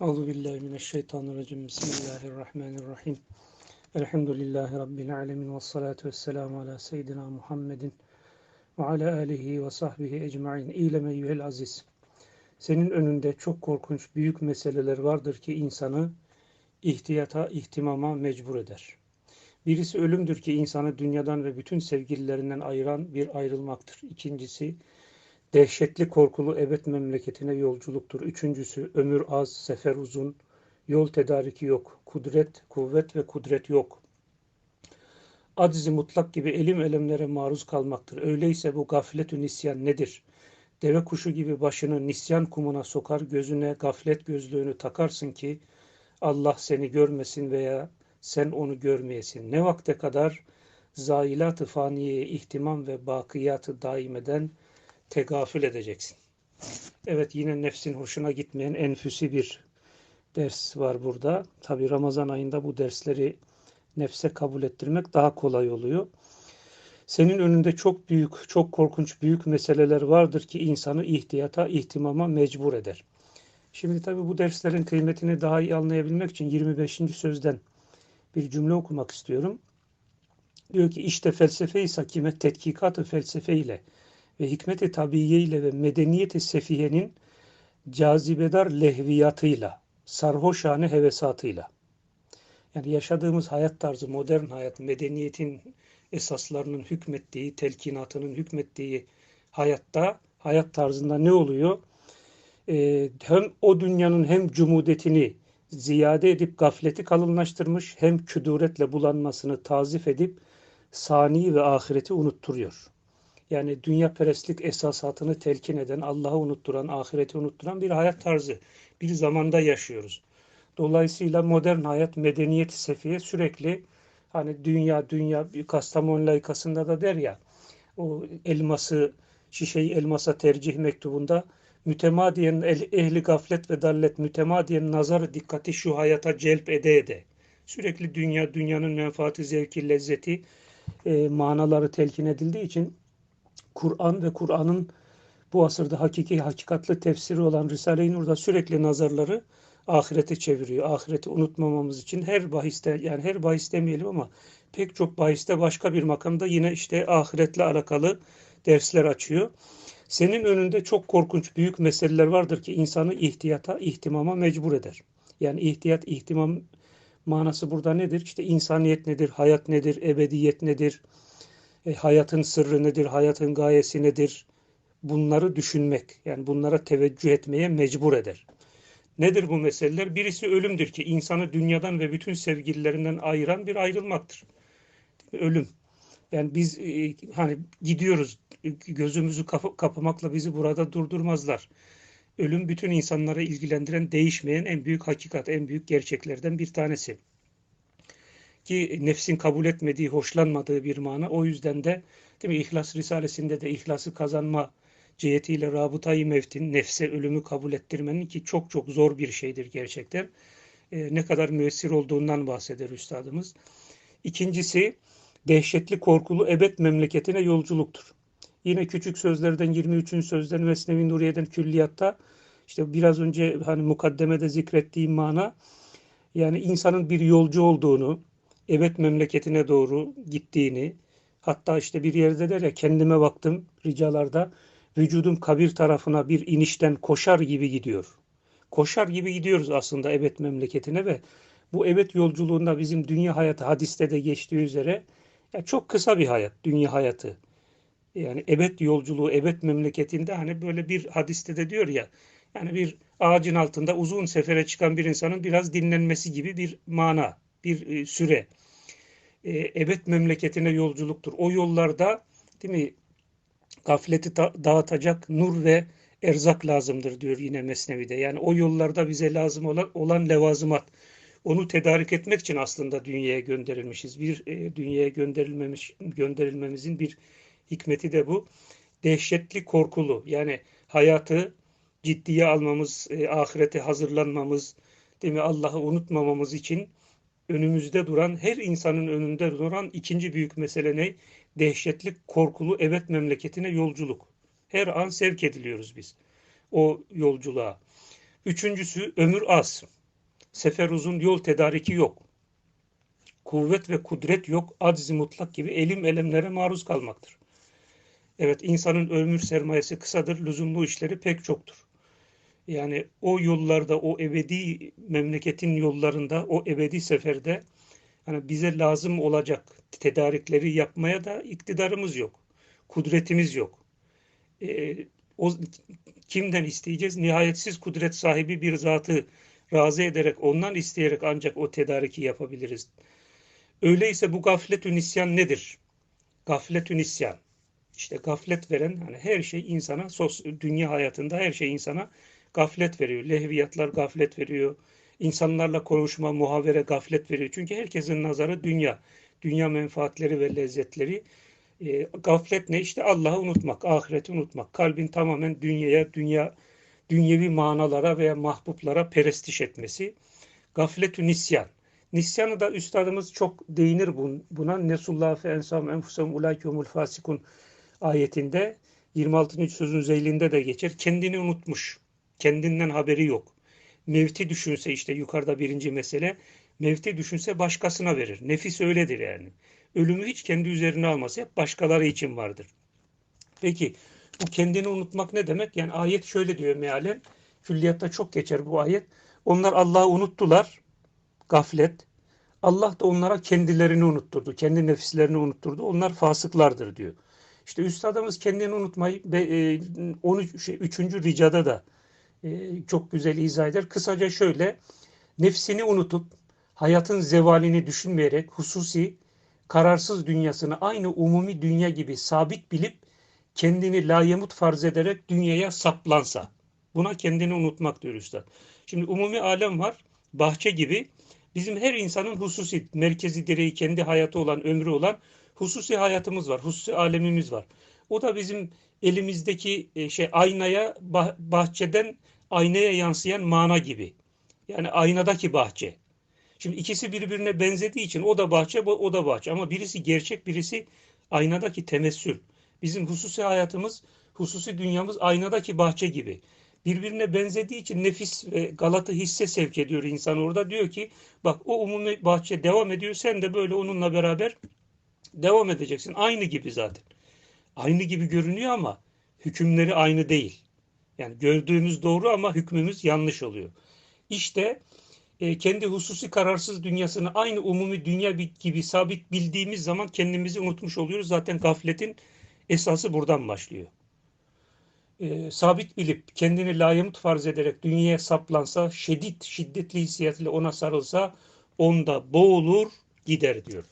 Euzu billahi mineşşeytanirracim. Bismillahirrahmanirrahim. Elhamdülillahi rabbil alamin ve salatu vesselamu ala seyyidina Muhammedin ve ala alihi ve sahbihi ecmaîn. İleme eyyuhel aziz. Senin önünde çok korkunç büyük meseleler vardır ki insanı ihtiyata, ihtimama mecbur eder. Birisi ölümdür ki insanı dünyadan ve bütün sevgililerinden ayıran bir ayrılmaktır. İkincisi Dehşetli korkulu ebed memleketine yolculuktur. Üçüncüsü ömür az, sefer uzun, yol tedariki yok, kudret, kuvvet ve kudret yok. Acizi mutlak gibi elim elemlere maruz kalmaktır. Öyleyse bu gafletü nisyan nedir? Deve kuşu gibi başını nisyan kumuna sokar, gözüne gaflet gözlüğünü takarsın ki Allah seni görmesin veya sen onu görmeyesin. Ne vakte kadar zailat-ı faniyeye ihtimam ve bakiyatı daimeden tegafül edeceksin. Evet yine nefsin hoşuna gitmeyen enfüsi bir ders var burada. Tabi Ramazan ayında bu dersleri nefse kabul ettirmek daha kolay oluyor. Senin önünde çok büyük, çok korkunç büyük meseleler vardır ki insanı ihtiyata, ihtimama mecbur eder. Şimdi tabi bu derslerin kıymetini daha iyi anlayabilmek için 25. sözden bir cümle okumak istiyorum. Diyor ki işte felsefe-i sakime tetkikat-ı felsefe ile ve hikmet-i tabiiye ile ve medeniyet-i sefiyenin cazibedar lehviyatıyla, sarhoşane hevesatıyla. Yani yaşadığımız hayat tarzı, modern hayat, medeniyetin esaslarının hükmettiği, telkinatının hükmettiği hayatta, hayat tarzında ne oluyor? Ee, hem o dünyanın hem cumudetini ziyade edip gafleti kalınlaştırmış, hem küduretle bulanmasını tazif edip sani ve ahireti unutturuyor. Yani dünya perestlik esasatını telkin eden, Allah'ı unutturan, ahireti unutturan bir hayat tarzı. Bir zamanda yaşıyoruz. Dolayısıyla modern hayat, medeniyet sefiye sürekli hani dünya, dünya, Kastamonu layıkasında da der ya, o elması, şişeyi elmasa tercih mektubunda mütemadiyen ehli gaflet ve dallet mütemadiyen nazar dikkati şu hayata celp ede ede. Sürekli dünya, dünyanın menfaati, zevki, lezzeti e, manaları telkin edildiği için Kur'an ve Kur'an'ın bu asırda hakiki, hakikatli tefsiri olan Risale-i Nur'da sürekli nazarları ahirete çeviriyor. Ahireti unutmamamız için her bahiste yani her bahis demeyelim ama pek çok bahiste başka bir makamda yine işte ahiretle alakalı dersler açıyor. Senin önünde çok korkunç büyük meseleler vardır ki insanı ihtiyata, ihtimama mecbur eder. Yani ihtiyat, ihtimam manası burada nedir? İşte insaniyet nedir, hayat nedir, ebediyet nedir, e, hayatın sırrı nedir, hayatın gayesi nedir? Bunları düşünmek, yani bunlara teveccüh etmeye mecbur eder. Nedir bu meseleler? Birisi ölümdür ki insanı dünyadan ve bütün sevgililerinden ayıran bir ayrılmaktır. Ölüm. Yani biz e, hani gidiyoruz, gözümüzü kapı, kapamakla bizi burada durdurmazlar. Ölüm bütün insanları ilgilendiren, değişmeyen en büyük hakikat, en büyük gerçeklerden bir tanesi ki nefsin kabul etmediği, hoşlanmadığı bir mana. O yüzden de değil mi İhlas Risalesinde de ihlası kazanma cihetiyle rabıtayı mevtin, nefse ölümü kabul ettirmenin ki çok çok zor bir şeydir gerçekten. E, ne kadar müessir olduğundan bahseder üstadımız. İkincisi dehşetli korkulu ebed memleketine yolculuktur. Yine küçük sözlerden 23. sözden Mesnevi Nuriye'den külliyatta işte biraz önce hani mukaddemede zikrettiğim mana yani insanın bir yolcu olduğunu, evet memleketine doğru gittiğini hatta işte bir yerde der ya kendime baktım ricalarda vücudum kabir tarafına bir inişten koşar gibi gidiyor. Koşar gibi gidiyoruz aslında evet memleketine ve bu evet yolculuğunda bizim dünya hayatı hadiste de geçtiği üzere ya çok kısa bir hayat dünya hayatı. Yani evet yolculuğu evet memleketinde hani böyle bir hadiste de diyor ya yani bir ağacın altında uzun sefere çıkan bir insanın biraz dinlenmesi gibi bir mana, bir e, süre e, ebed memleketine yolculuktur. O yollarda değil mi gafleti dağıtacak nur ve erzak lazımdır diyor yine Mesnevi'de. Yani o yollarda bize lazım olan, olan levazımat. Onu tedarik etmek için aslında dünyaya gönderilmişiz. Bir e, dünyaya gönderilmemiş gönderilmemizin bir hikmeti de bu. Dehşetli korkulu yani hayatı ciddiye almamız, e, ahirete hazırlanmamız, değil mi Allah'ı unutmamamız için önümüzde duran, her insanın önünde duran ikinci büyük mesele ne? Dehşetli, korkulu evet memleketine yolculuk. Her an sevk ediliyoruz biz o yolculuğa. Üçüncüsü ömür az. Sefer uzun yol tedariki yok. Kuvvet ve kudret yok. Aciz mutlak gibi elim elemlere maruz kalmaktır. Evet insanın ömür sermayesi kısadır. Lüzumlu işleri pek çoktur. Yani o yollarda, o ebedi memleketin yollarında, o ebedi seferde hani bize lazım olacak tedarikleri yapmaya da iktidarımız yok. Kudretimiz yok. Ee, o kimden isteyeceğiz? Nihayetsiz kudret sahibi bir zatı razı ederek, ondan isteyerek ancak o tedariki yapabiliriz. Öyleyse bu gafletü nedir? Gafletü. İşte gaflet veren hani her şey insana, sos, dünya hayatında her şey insana gaflet veriyor. Lehviyatlar gaflet veriyor. İnsanlarla konuşma, muhavere gaflet veriyor. Çünkü herkesin nazarı dünya. Dünya menfaatleri ve lezzetleri. E, gaflet ne? İşte Allah'ı unutmak, ahireti unutmak. Kalbin tamamen dünyaya, dünya dünyevi manalara veya mahbuplara perestiş etmesi. Gafletü nisyan. Nisyanı da üstadımız çok değinir buna. Nesullah fe ensam enfusem ulaikümül fasikun ayetinde 26. sözün zeylinde de geçer. Kendini unutmuş. Kendinden haberi yok. Mevti düşünse işte yukarıda birinci mesele. Mevti düşünse başkasına verir. Nefis öyledir yani. Ölümü hiç kendi üzerine alması hep başkaları için vardır. Peki bu kendini unutmak ne demek? Yani ayet şöyle diyor mealen. Külliyatta çok geçer bu ayet. Onlar Allah'ı unuttular. Gaflet. Allah da onlara kendilerini unutturdu. Kendi nefislerini unutturdu. Onlar fasıklardır diyor. İşte üstadımız kendini unutmayı 13 e, şey, 3. ricada da e, çok güzel izah eder. Kısaca şöyle nefsini unutup hayatın zevalini düşünmeyerek hususi kararsız dünyasını aynı umumi dünya gibi sabit bilip kendini layemut farz ederek dünyaya saplansa. Buna kendini unutmak diyor üstad. Şimdi umumi alem var. Bahçe gibi. Bizim her insanın hususi, merkezi direği, kendi hayatı olan, ömrü olan hususi hayatımız var. Hususi alemimiz var. O da bizim elimizdeki e, şey aynaya bahçeden aynaya yansıyan mana gibi. Yani aynadaki bahçe. Şimdi ikisi birbirine benzediği için o da bahçe, o da bahçe. Ama birisi gerçek, birisi aynadaki temessül. Bizim hususi hayatımız, hususi dünyamız aynadaki bahçe gibi. Birbirine benzediği için nefis ve galatı hisse sevk ediyor insan orada. Diyor ki bak o umumi bahçe devam ediyor sen de böyle onunla beraber devam edeceksin. Aynı gibi zaten. Aynı gibi görünüyor ama hükümleri aynı değil. Yani gördüğümüz doğru ama hükmümüz yanlış oluyor. İşte e, kendi hususi kararsız dünyasını aynı umumi dünya gibi sabit bildiğimiz zaman kendimizi unutmuş oluyoruz. Zaten gafletin esası buradan başlıyor. E, sabit bilip kendini layımut farz ederek dünyaya saplansa, şiddet, şiddetli hissiyatıyla ona sarılsa onda boğulur gider diyor.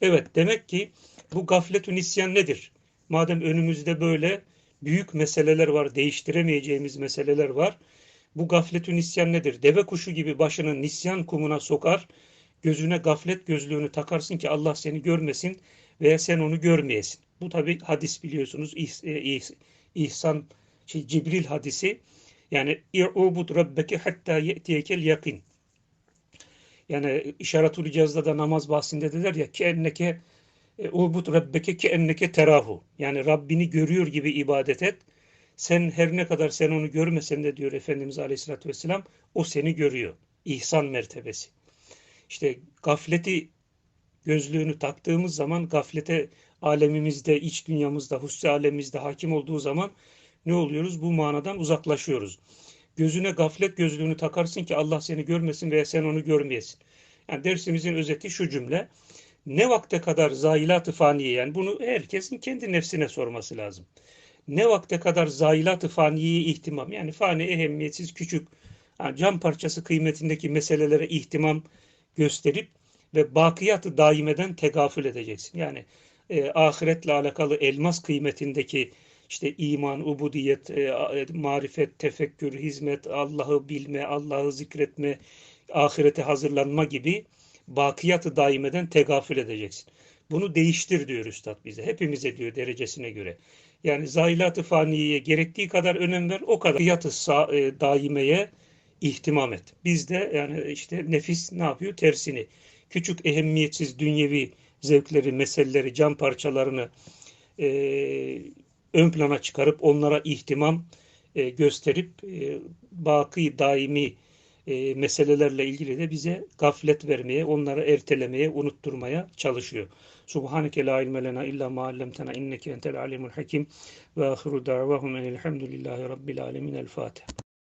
Evet demek ki bu gafletü nisyan nedir? Madem önümüzde böyle büyük meseleler var, değiştiremeyeceğimiz meseleler var. Bu gafletü nisyan nedir? Deve kuşu gibi başını nisyan kumuna sokar, gözüne gaflet gözlüğünü takarsın ki Allah seni görmesin veya sen onu görmeyesin. Bu tabi hadis biliyorsunuz e, İhsan şey, Cibril hadisi. Yani i'ubud rabbeke hatta ye'tiyekel yakin. Yani işaretül cihazda da namaz bahsinde dediler ya ki enneke ubud rabbeke ki enneke terahu. Yani Rabbini görüyor gibi ibadet et. Sen her ne kadar sen onu görmesen de diyor Efendimiz Aleyhisselatü Vesselam o seni görüyor. İhsan mertebesi. İşte gafleti gözlüğünü taktığımız zaman gaflete alemimizde, iç dünyamızda, hussi alemimizde hakim olduğu zaman ne oluyoruz? Bu manadan uzaklaşıyoruz. Gözüne gaflet gözlüğünü takarsın ki Allah seni görmesin veya sen onu görmeyesin. Yani dersimizin özeti şu cümle. Ne vakte kadar zayilat-ı faniye yani bunu herkesin kendi nefsine sorması lazım. Ne vakte kadar zayilat-ı faniyeye ihtimam yani fani ehemmiyetsiz küçük yani cam parçası kıymetindeki meselelere ihtimam gösterip ve bakiyatı daimeden tegafül edeceksin. Yani e, ahiretle alakalı elmas kıymetindeki işte iman, ubudiyet, e, e, marifet, tefekkür, hizmet, Allah'ı bilme, Allah'ı zikretme, ahirete hazırlanma gibi bakiyatı daimeden tegafül edeceksin. Bunu değiştir diyor Üstad bize. Hepimize diyor derecesine göre. Yani zayilat-ı faniyeye gerektiği kadar önem ver, o kadar bakiyatı e, daimeye ihtimam et. Biz de yani işte nefis ne yapıyor? Tersini. Küçük ehemmiyetsiz dünyevi zevkleri, meseleleri, cam parçalarını e, ön plana çıkarıp onlara ihtimam e, gösterip e, baki daimi e, meselelerle ilgili de bize gaflet vermeye, onları ertelemeye, unutturmaya çalışıyor. Subhaneke la ilme lena illa ma allamtena inneke entel alimul hakim ve ahiru da'vahum enelhamdülillahi rabbil alemin el Fatiha.